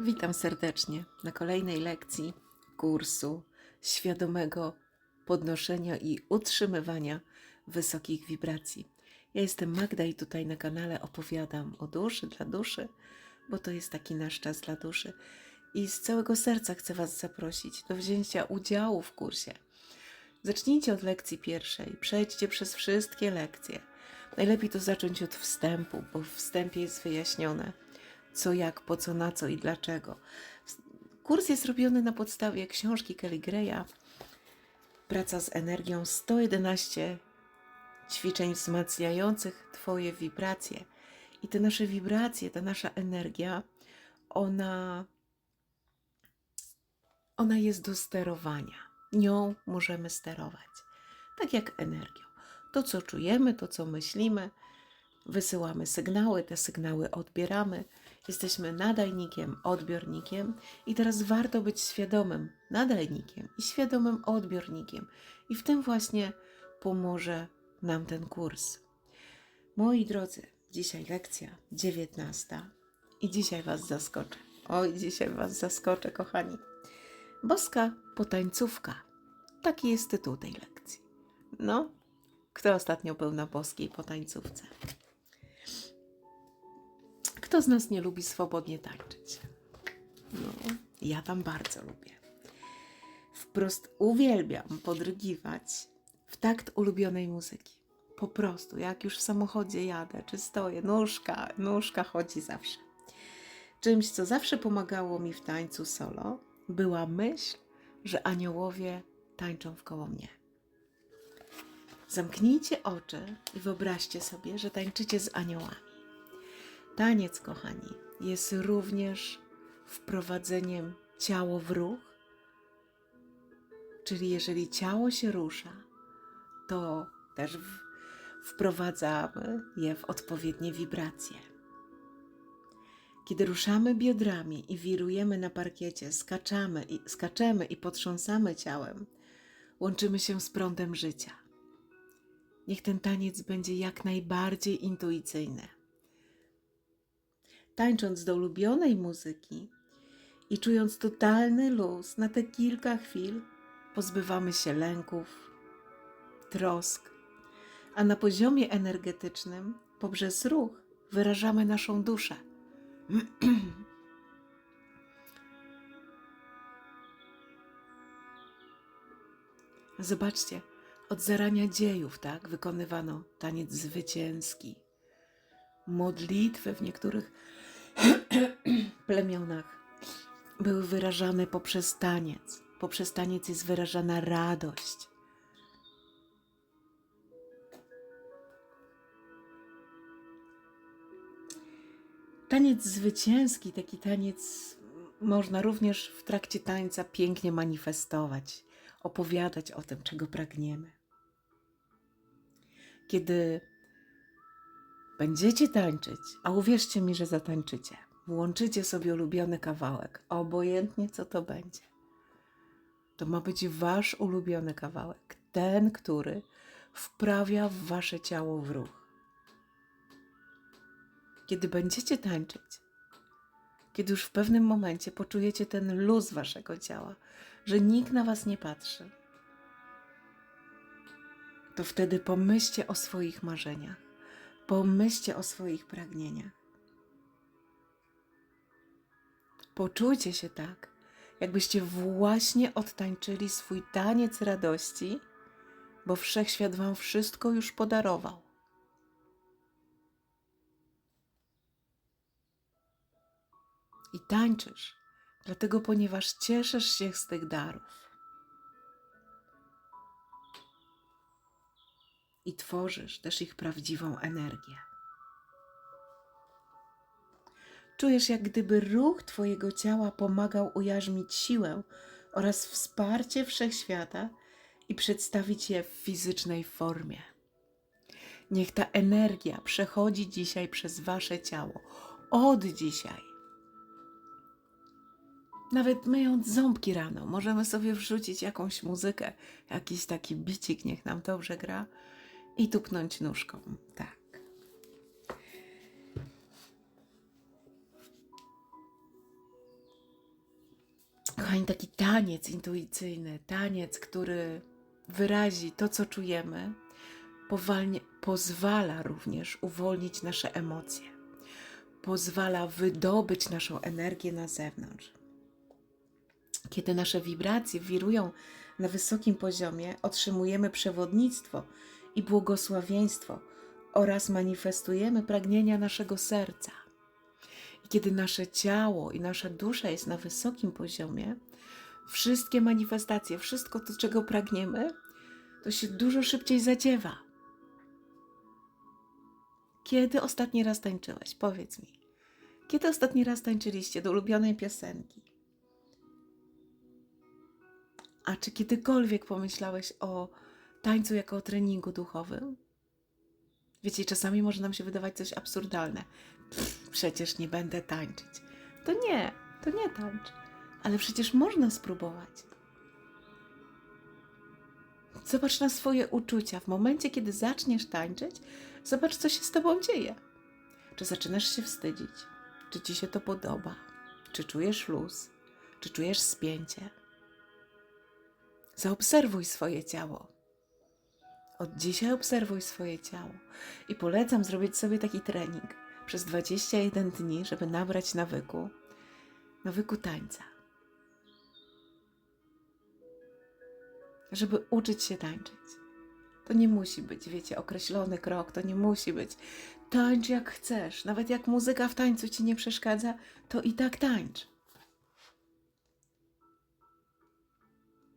Witam serdecznie na kolejnej lekcji kursu świadomego podnoszenia i utrzymywania wysokich wibracji. Ja jestem Magda i tutaj na kanale opowiadam o duszy dla duszy, bo to jest taki nasz czas dla duszy. I z całego serca chcę Was zaprosić do wzięcia udziału w kursie. Zacznijcie od lekcji pierwszej, przejdźcie przez wszystkie lekcje. Najlepiej to zacząć od wstępu, bo w wstępie jest wyjaśnione co, jak, po co, na co i dlaczego. Kurs jest robiony na podstawie książki Kelly Greya Praca z energią 111 ćwiczeń wzmacniających Twoje wibracje. I te nasze wibracje, ta nasza energia, ona, ona jest do sterowania. Nią możemy sterować. Tak jak energią. To, co czujemy, to, co myślimy, wysyłamy sygnały, te sygnały odbieramy. Jesteśmy nadajnikiem, odbiornikiem, i teraz warto być świadomym nadajnikiem i świadomym odbiornikiem. I w tym właśnie pomoże nam ten kurs. Moi drodzy, dzisiaj lekcja 19 i dzisiaj Was zaskoczę. Oj, dzisiaj Was zaskoczę, kochani. Boska potańcówka. Taki jest tytuł tej lekcji. No, kto ostatnio był na boskiej potańcówce? Kto z nas nie lubi swobodnie tańczyć? No, ja tam bardzo lubię. Wprost uwielbiam podrygiwać w takt ulubionej muzyki. Po prostu, jak już w samochodzie jadę, czy stoję, nóżka, nóżka chodzi zawsze. Czymś, co zawsze pomagało mi w tańcu solo, była myśl, że aniołowie tańczą wkoło mnie. Zamknijcie oczy i wyobraźcie sobie, że tańczycie z aniołami. Taniec, kochani, jest również wprowadzeniem ciało w ruch, czyli jeżeli ciało się rusza, to też wprowadzamy je w odpowiednie wibracje. Kiedy ruszamy biodrami i wirujemy na parkiecie, skaczamy i, skaczemy i potrząsamy ciałem, łączymy się z prądem życia. Niech ten taniec będzie jak najbardziej intuicyjny tańcząc do ulubionej muzyki i czując totalny luz na te kilka chwil, pozbywamy się lęków, trosk, a na poziomie energetycznym, poprzez ruch, wyrażamy naszą duszę. Zobaczcie, od zarania dziejów, tak, wykonywano taniec zwycięski, modlitwy w niektórych plemionach były wyrażane poprzez taniec. Poprzez taniec jest wyrażana radość. Taniec zwycięski, taki taniec można również w trakcie tańca pięknie manifestować, opowiadać o tym, czego pragniemy. Kiedy Będziecie tańczyć, a uwierzcie mi, że zatańczycie. Włączycie sobie ulubiony kawałek, obojętnie co to będzie. To ma być wasz ulubiony kawałek, ten, który wprawia wasze ciało w ruch. Kiedy będziecie tańczyć, kiedy już w pewnym momencie poczujecie ten luz waszego ciała, że nikt na was nie patrzy, to wtedy pomyślcie o swoich marzeniach Pomyślcie o swoich pragnieniach. Poczujcie się tak, jakbyście właśnie odtańczyli swój taniec radości, bo wszechświat Wam wszystko już podarował. I tańczysz, dlatego ponieważ cieszysz się z tych darów. I tworzysz też ich prawdziwą energię. Czujesz, jak gdyby ruch Twojego ciała pomagał ujarzmić siłę oraz wsparcie wszechświata i przedstawić je w fizycznej formie. Niech ta energia przechodzi dzisiaj przez Wasze ciało. Od dzisiaj. Nawet myjąc ząbki rano, możemy sobie wrzucić jakąś muzykę, jakiś taki bicik, niech nam dobrze gra i tupnąć nóżką. Tak. Kochani, taki taniec intuicyjny, taniec, który wyrazi to, co czujemy, powalnie, pozwala również uwolnić nasze emocje, pozwala wydobyć naszą energię na zewnątrz. Kiedy nasze wibracje wirują na wysokim poziomie, otrzymujemy przewodnictwo i błogosławieństwo oraz manifestujemy pragnienia naszego serca. I kiedy nasze ciało i nasza dusza jest na wysokim poziomie, wszystkie manifestacje, wszystko to, czego pragniemy, to się dużo szybciej zadziewa. Kiedy ostatni raz tańczyłeś? Powiedz mi. Kiedy ostatni raz tańczyliście do ulubionej piosenki? A czy kiedykolwiek pomyślałeś o tańcu jako o treningu duchowym? Wiecie, czasami może nam się wydawać coś absurdalne. Pff, przecież nie będę tańczyć. To nie, to nie tańcz. Ale przecież można spróbować. Zobacz na swoje uczucia. W momencie, kiedy zaczniesz tańczyć, zobacz, co się z tobą dzieje. Czy zaczynasz się wstydzić? Czy ci się to podoba? Czy czujesz luz? Czy czujesz spięcie? Zaobserwuj swoje ciało. Od dzisiaj obserwuj swoje ciało i polecam zrobić sobie taki trening przez 21 dni, żeby nabrać nawyku, nawyku tańca. Żeby uczyć się tańczyć. To nie musi być, wiecie, określony krok, to nie musi być. Tańcz jak chcesz, nawet jak muzyka w tańcu ci nie przeszkadza, to i tak tańcz.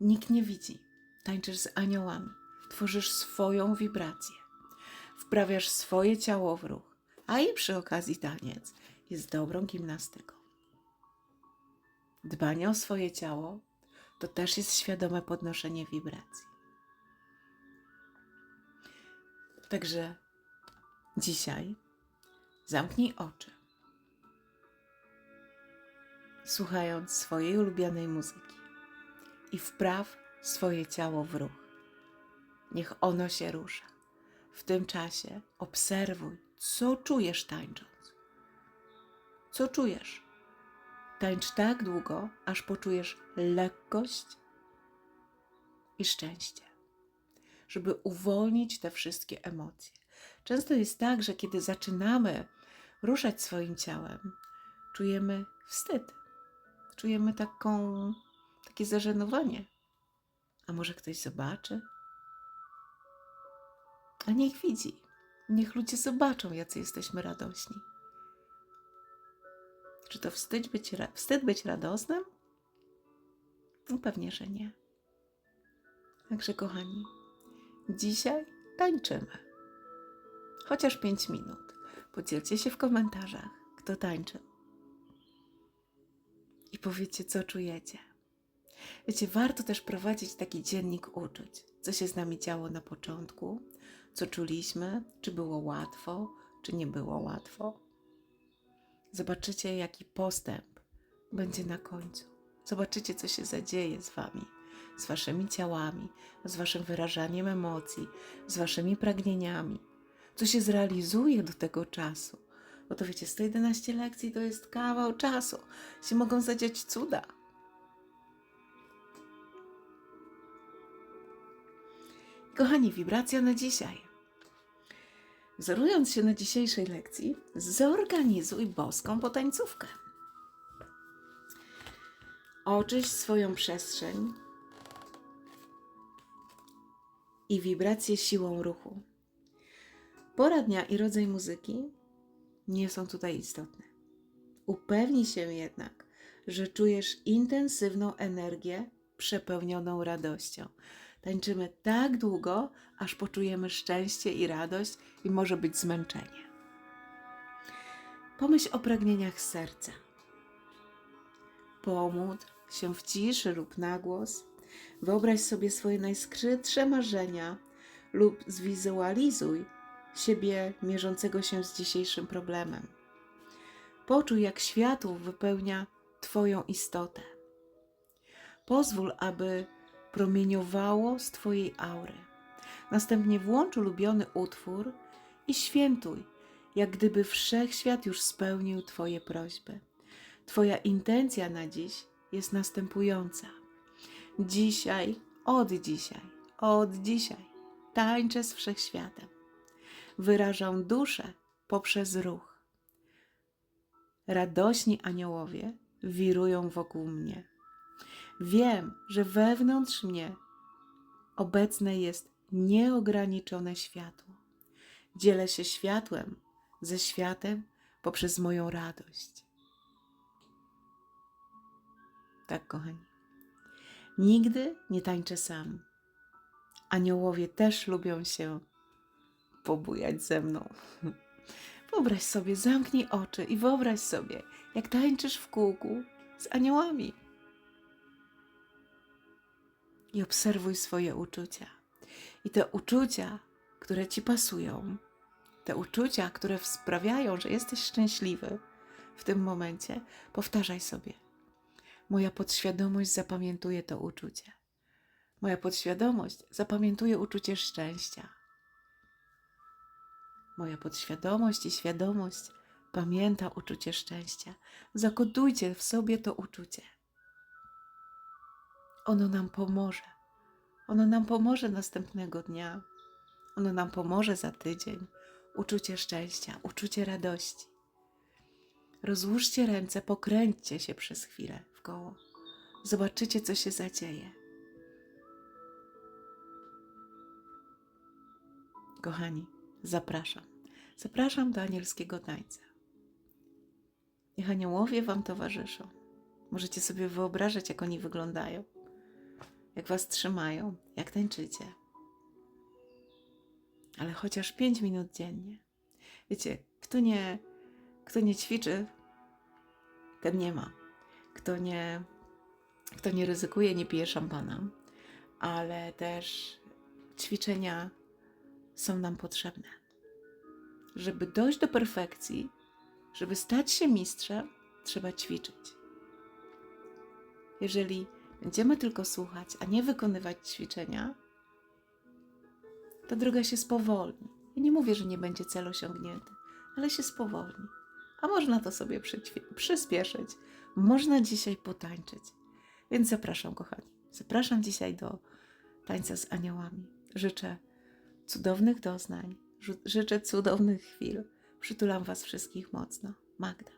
Nikt nie widzi. Tańczysz z aniołami. Tworzysz swoją wibrację. Wprawiasz swoje ciało w ruch. A i przy okazji taniec jest dobrą gimnastyką. Dbanie o swoje ciało to też jest świadome podnoszenie wibracji. Także dzisiaj zamknij oczy, słuchając swojej ulubionej muzyki i wpraw swoje ciało w ruch. Niech ono się rusza. W tym czasie obserwuj, co czujesz tańcząc. Co czujesz? Tańcz tak długo, aż poczujesz lekkość i szczęście, żeby uwolnić te wszystkie emocje. Często jest tak, że kiedy zaczynamy ruszać swoim ciałem, czujemy wstyd, czujemy taką, takie zażenowanie. A może ktoś zobaczy? A niech widzi. Niech ludzie zobaczą, jacy jesteśmy radośni. Czy to wstyd być, wstyd być radosnym? No pewnie, że nie. Także kochani, dzisiaj tańczymy. Chociaż 5 minut. Podzielcie się w komentarzach, kto tańczył. I powiedzcie, co czujecie. Wiecie, warto też prowadzić taki dziennik uczuć. Co się z nami działo na początku, co czuliśmy, czy było łatwo, czy nie było łatwo. Zobaczycie, jaki postęp będzie na końcu. Zobaczycie, co się zadzieje z Wami, z Waszymi ciałami, z Waszym wyrażaniem emocji, z Waszymi pragnieniami, co się zrealizuje do tego czasu. Bo to wiecie, 111 lekcji to jest kawał czasu. Się mogą zadziać cuda. Kochani, wibracja na dzisiaj. Wzorując się na dzisiejszej lekcji, zorganizuj boską potańcówkę. Oczyść swoją przestrzeń i wibracje siłą ruchu. Pora dnia i rodzaj muzyki nie są tutaj istotne. Upewnij się jednak, że czujesz intensywną energię przepełnioną radością. Tańczymy tak długo, aż poczujemy szczęście i radość i może być zmęczenie. Pomyśl o pragnieniach serca. Pomódl się w ciszy lub na głos. Wyobraź sobie swoje najskrytsze marzenia lub zwizualizuj siebie mierzącego się z dzisiejszym problemem. Poczuj, jak światło wypełnia Twoją istotę. Pozwól, aby promieniowało z Twojej aury. Następnie włącz ulubiony utwór i świętuj, jak gdyby wszechświat już spełnił Twoje prośby. Twoja intencja na dziś jest następująca. Dzisiaj, od dzisiaj, od dzisiaj tańczę z wszechświatem. Wyrażam duszę poprzez ruch. Radośni aniołowie wirują wokół mnie. Wiem, że wewnątrz mnie obecne jest nieograniczone światło. Dzielę się światłem ze światem poprzez moją radość. Tak, kochani. Nigdy nie tańczę sam. Aniołowie też lubią się pobujać ze mną. Wyobraź sobie, zamknij oczy i wyobraź sobie, jak tańczysz w kółku z aniołami. I obserwuj swoje uczucia. I te uczucia, które ci pasują, te uczucia, które sprawiają, że jesteś szczęśliwy w tym momencie, powtarzaj sobie. Moja podświadomość zapamiętuje to uczucie. Moja podświadomość zapamiętuje uczucie szczęścia. Moja podświadomość i świadomość pamięta uczucie szczęścia. Zakodujcie w sobie to uczucie. Ono nam pomoże. Ono nam pomoże następnego dnia. Ono nam pomoże za tydzień. Uczucie szczęścia, uczucie radości. Rozłóżcie ręce, pokręćcie się przez chwilę w koło. Zobaczycie, co się zadzieje. Kochani, zapraszam. Zapraszam do anielskiego tańca. Niech aniołowie Wam towarzyszą. Możecie sobie wyobrażać, jak oni wyglądają, jak Was trzymają, jak tańczycie. Ale chociaż 5 minut dziennie. Wiecie, kto nie, kto nie ćwiczy, ten nie ma. Kto nie, kto nie ryzykuje, nie pije szampana, ale też ćwiczenia są nam potrzebne. Żeby dojść do perfekcji, żeby stać się mistrzem, trzeba ćwiczyć. Jeżeli będziemy tylko słuchać, a nie wykonywać ćwiczenia, ta droga się spowolni. Ja nie mówię, że nie będzie cel osiągnięty, ale się spowolni. A można to sobie przyspieszyć. Można dzisiaj potańczyć. Więc zapraszam, kochani. Zapraszam dzisiaj do tańca z aniołami. Życzę cudownych doznań, życzę cudownych chwil. Przytulam Was wszystkich mocno. Magda.